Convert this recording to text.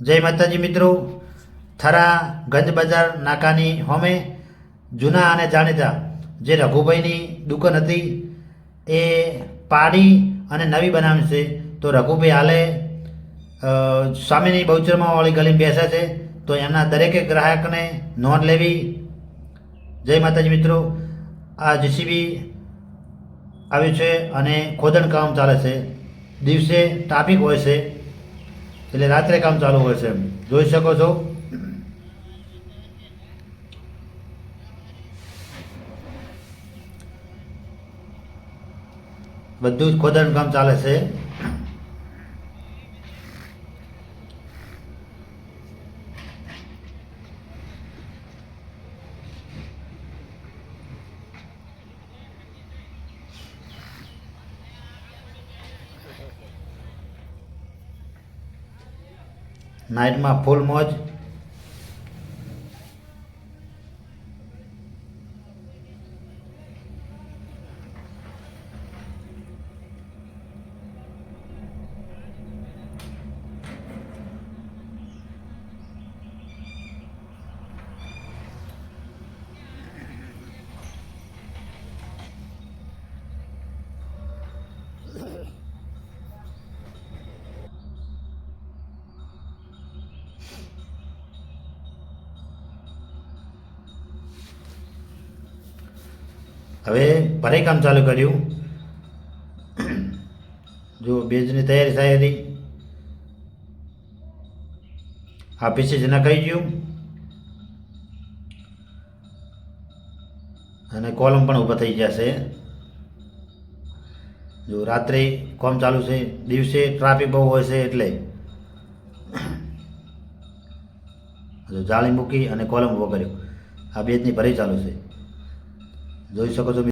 જય માતાજી મિત્રો. થરા, ગંજ બજાર, નાકાની હોમે જૂના અને જાણીતા જે રઘુભાઈની દુકાન હતી, એ પાડી અને નવી બનાવી છે. તો રઘુભાઈ હાલે સ્વામીની સામેની બહુચરમાં વાળી ગલીમાં બેસે છે. તો એમના દરેકે ગ્રાહકને નોંધ લેવી. જય માતાજી મિત્રો. આ જીસીબી આવ્યું છે અને ખોદણ કામ ચાલે છે. દિવસે ટ્રાફિક હોય છે. એટલે રાત્રે કામ ચાલુ હોય છે જોઈ શકો છો. બધું જ ખોદાણ કામ ચાલે છે. નાઇટમાં ફૂલ મોજ હવે ભરાઈ કામ ચાલુ કર્યું. જો બેજની તૈયારી થાય હતી. આ પીસી જેને કહી ગયું. અને કોલમ પણ ઊભા થઈ ગયા છે. જો રાત્રે કોમ ચાલુ છે, દિવસે ટ્રાફિક બહુ હોય છે એટલે. જો જાળી મૂકી અને કોલમ ઊભો કર્યો. આ બેજની ભરી ચાલુ છે. જોઈ શકો છો